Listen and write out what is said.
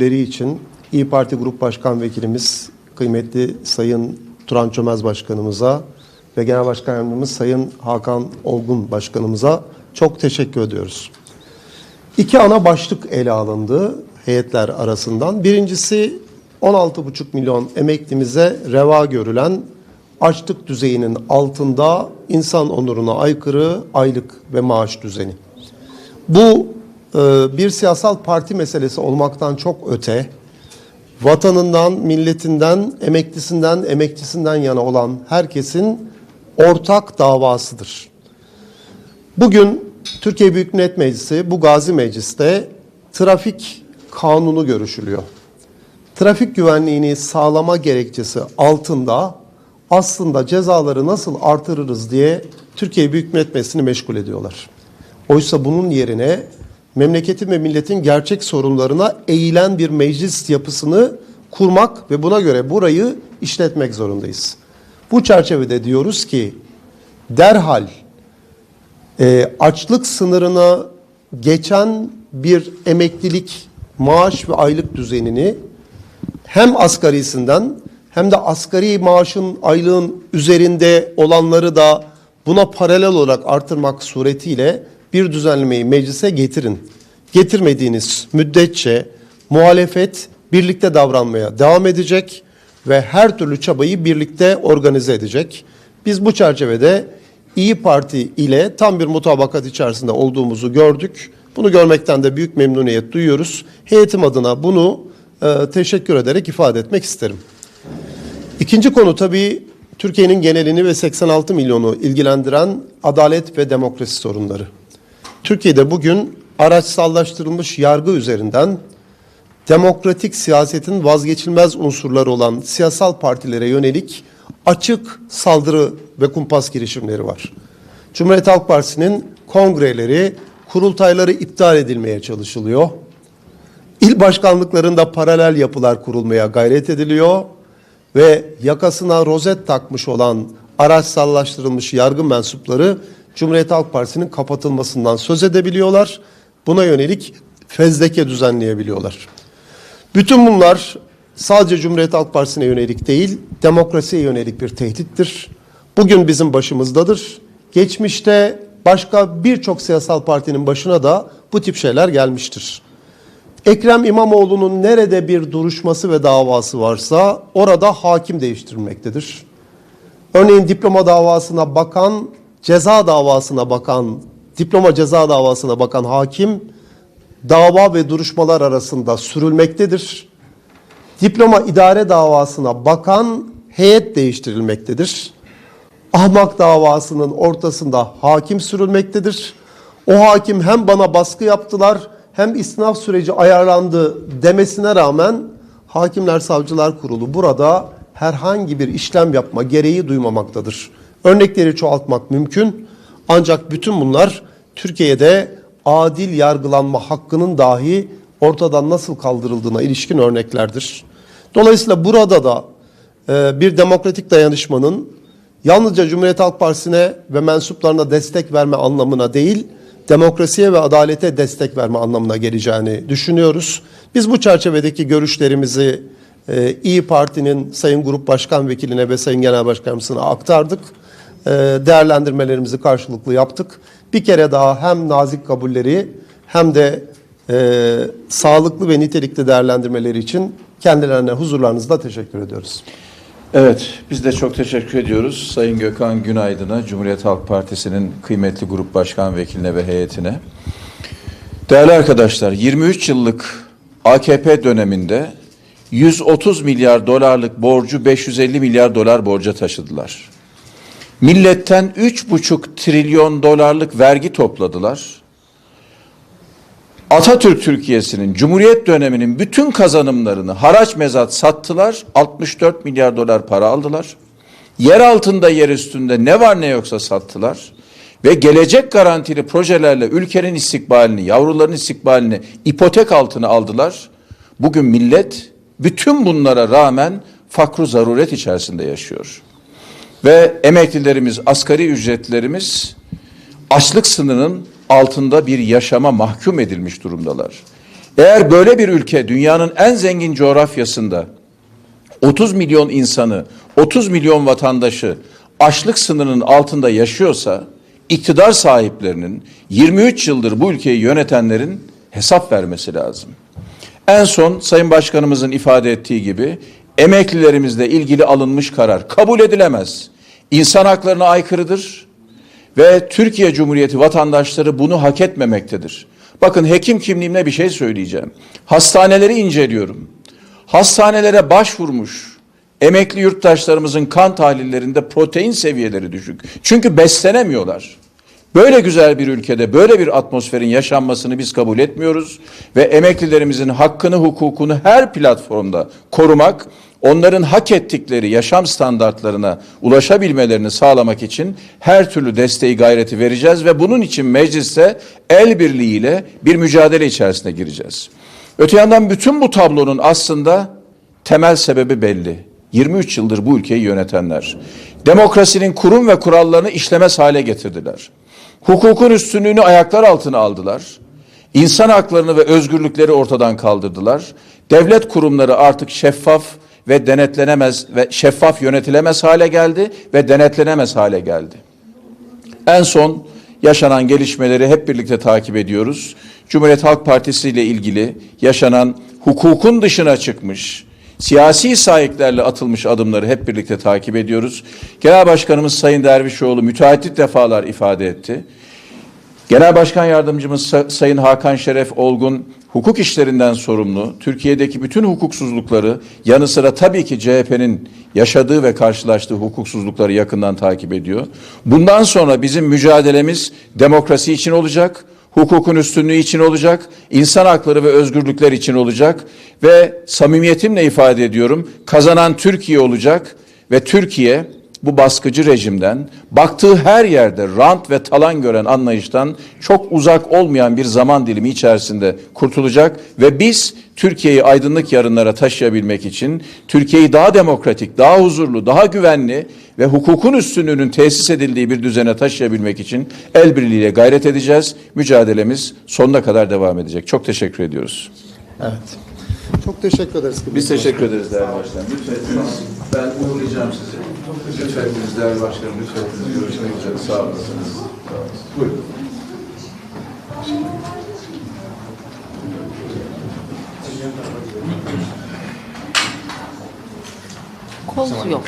Leri için İyi Parti Grup Başkan Vekilimiz kıymetli Sayın Turan Çömez Başkanımıza ve Genel Başkan Sayın Hakan Olgun Başkanımıza çok teşekkür ediyoruz. İki ana başlık ele alındı heyetler arasından. Birincisi 16,5 milyon emeklimize reva görülen açlık düzeyinin altında insan onuruna aykırı aylık ve maaş düzeni. Bu bir siyasal parti meselesi olmaktan çok öte, vatanından, milletinden, emeklisinden, emekçisinden yana olan herkesin ortak davasıdır. Bugün Türkiye Büyük Millet Meclisi bu Gazi Meclis'te trafik kanunu görüşülüyor. Trafik güvenliğini sağlama gerekçesi altında aslında cezaları nasıl artırırız diye Türkiye Büyük Millet Meclisi'ni meşgul ediyorlar. Oysa bunun yerine memleketin ve milletin gerçek sorunlarına eğilen bir meclis yapısını kurmak ve buna göre burayı işletmek zorundayız. Bu çerçevede diyoruz ki derhal e, açlık sınırına geçen bir emeklilik maaş ve aylık düzenini hem asgarisinden hem de asgari maaşın aylığın üzerinde olanları da buna paralel olarak artırmak suretiyle bir düzenlemeyi meclise getirin. Getirmediğiniz müddetçe muhalefet birlikte davranmaya devam edecek ve her türlü çabayı birlikte organize edecek. Biz bu çerçevede İyi Parti ile tam bir mutabakat içerisinde olduğumuzu gördük. Bunu görmekten de büyük memnuniyet duyuyoruz. Heyetim adına bunu e, teşekkür ederek ifade etmek isterim. İkinci konu tabii Türkiye'nin genelini ve 86 milyonu ilgilendiren adalet ve demokrasi sorunları. Türkiye'de bugün araçsallaştırılmış yargı üzerinden demokratik siyasetin vazgeçilmez unsurları olan siyasal partilere yönelik açık saldırı ve kumpas girişimleri var. Cumhuriyet Halk Partisi'nin kongreleri, kurultayları iptal edilmeye çalışılıyor. İl başkanlıklarında paralel yapılar kurulmaya gayret ediliyor ve yakasına rozet takmış olan araçsallaştırılmış yargı mensupları Cumhuriyet Halk Partisi'nin kapatılmasından söz edebiliyorlar. Buna yönelik fezleke düzenleyebiliyorlar. Bütün bunlar sadece Cumhuriyet Halk Partisi'ne yönelik değil, demokrasiye yönelik bir tehdittir. Bugün bizim başımızdadır. Geçmişte başka birçok siyasal partinin başına da bu tip şeyler gelmiştir. Ekrem İmamoğlu'nun nerede bir duruşması ve davası varsa orada hakim değiştirilmektedir. Örneğin diploma davasına bakan, ceza davasına bakan, diploma ceza davasına bakan hakim dava ve duruşmalar arasında sürülmektedir. Diploma idare davasına bakan heyet değiştirilmektedir. Ahmak davasının ortasında hakim sürülmektedir. O hakim hem bana baskı yaptılar hem istinaf süreci ayarlandı demesine rağmen Hakimler Savcılar Kurulu burada herhangi bir işlem yapma gereği duymamaktadır. Örnekleri çoğaltmak mümkün ancak bütün bunlar Türkiye'de adil yargılanma hakkının dahi ortadan nasıl kaldırıldığına ilişkin örneklerdir. Dolayısıyla burada da e, bir demokratik dayanışmanın yalnızca Cumhuriyet Halk Partisi'ne ve mensuplarına destek verme anlamına değil, demokrasiye ve adalete destek verme anlamına geleceğini düşünüyoruz. Biz bu çerçevedeki görüşlerimizi e, İyi Parti'nin Sayın Grup Başkan Vekiline ve Sayın Genel Başkanımızına aktardık. E, değerlendirmelerimizi karşılıklı yaptık. Bir kere daha hem nazik kabulleri hem de e, sağlıklı ve nitelikli değerlendirmeleri için kendilerine huzurlarınızda teşekkür ediyoruz. Evet, biz de çok teşekkür ediyoruz Sayın Gökhan Günaydın'a, Cumhuriyet Halk Partisi'nin kıymetli grup başkan vekiline ve heyetine. Değerli arkadaşlar, 23 yıllık AKP döneminde 130 milyar dolarlık borcu 550 milyar dolar borca taşıdılar. Milletten 3,5 trilyon dolarlık vergi topladılar. Atatürk Türkiye'sinin Cumhuriyet döneminin bütün kazanımlarını haraç mezat sattılar. 64 milyar dolar para aldılar. Yer altında yer üstünde ne var ne yoksa sattılar. Ve gelecek garantili projelerle ülkenin istikbalini, yavruların istikbalini ipotek altına aldılar. Bugün millet bütün bunlara rağmen fakru zaruret içerisinde yaşıyor. Ve emeklilerimiz, asgari ücretlerimiz açlık sınırının altında bir yaşama mahkum edilmiş durumdalar. Eğer böyle bir ülke dünyanın en zengin coğrafyasında 30 milyon insanı, 30 milyon vatandaşı açlık sınırının altında yaşıyorsa iktidar sahiplerinin 23 yıldır bu ülkeyi yönetenlerin hesap vermesi lazım. En son Sayın Başkanımızın ifade ettiği gibi emeklilerimizle ilgili alınmış karar kabul edilemez. İnsan haklarına aykırıdır ve Türkiye Cumhuriyeti vatandaşları bunu hak etmemektedir. Bakın hekim kimliğimle bir şey söyleyeceğim. Hastaneleri inceliyorum. Hastanelere başvurmuş emekli yurttaşlarımızın kan tahlillerinde protein seviyeleri düşük. Çünkü beslenemiyorlar. Böyle güzel bir ülkede böyle bir atmosferin yaşanmasını biz kabul etmiyoruz ve emeklilerimizin hakkını, hukukunu her platformda korumak, onların hak ettikleri yaşam standartlarına ulaşabilmelerini sağlamak için her türlü desteği gayreti vereceğiz ve bunun için mecliste el birliğiyle bir mücadele içerisine gireceğiz. Öte yandan bütün bu tablonun aslında temel sebebi belli. 23 yıldır bu ülkeyi yönetenler. Demokrasinin kurum ve kurallarını işlemez hale getirdiler. Hukukun üstünlüğünü ayaklar altına aldılar. İnsan haklarını ve özgürlükleri ortadan kaldırdılar. Devlet kurumları artık şeffaf ve denetlenemez ve şeffaf yönetilemez hale geldi ve denetlenemez hale geldi. En son yaşanan gelişmeleri hep birlikte takip ediyoruz. Cumhuriyet Halk Partisi ile ilgili yaşanan hukukun dışına çıkmış, siyasi sahiplerle atılmış adımları hep birlikte takip ediyoruz. Genel Başkanımız Sayın Dervişoğlu müteahhit defalar ifade etti. Genel Başkan Yardımcımız Sa- Sayın Hakan Şeref Olgun hukuk işlerinden sorumlu. Türkiye'deki bütün hukuksuzlukları yanı sıra tabii ki CHP'nin yaşadığı ve karşılaştığı hukuksuzlukları yakından takip ediyor. Bundan sonra bizim mücadelemiz demokrasi için olacak, hukukun üstünlüğü için olacak, insan hakları ve özgürlükler için olacak ve samimiyetimle ifade ediyorum kazanan Türkiye olacak ve Türkiye bu baskıcı rejimden, baktığı her yerde rant ve talan gören anlayıştan çok uzak olmayan bir zaman dilimi içerisinde kurtulacak ve biz Türkiye'yi aydınlık yarınlara taşıyabilmek için Türkiye'yi daha demokratik, daha huzurlu, daha güvenli ve hukukun üstünlüğünün tesis edildiği bir düzene taşıyabilmek için el birliğiyle gayret edeceğiz. Mücadelemiz sonuna kadar devam edecek. Çok teşekkür ediyoruz. Evet. Çok teşekkür ederiz. Biz teşekkür ederiz değerli başkanım. Lütfen ben uğurlayacağım sizi. Lütfen değerli başkanım. Lütfen görüşmek üzere. Sağ olasınız. Buyurun. Kol yok.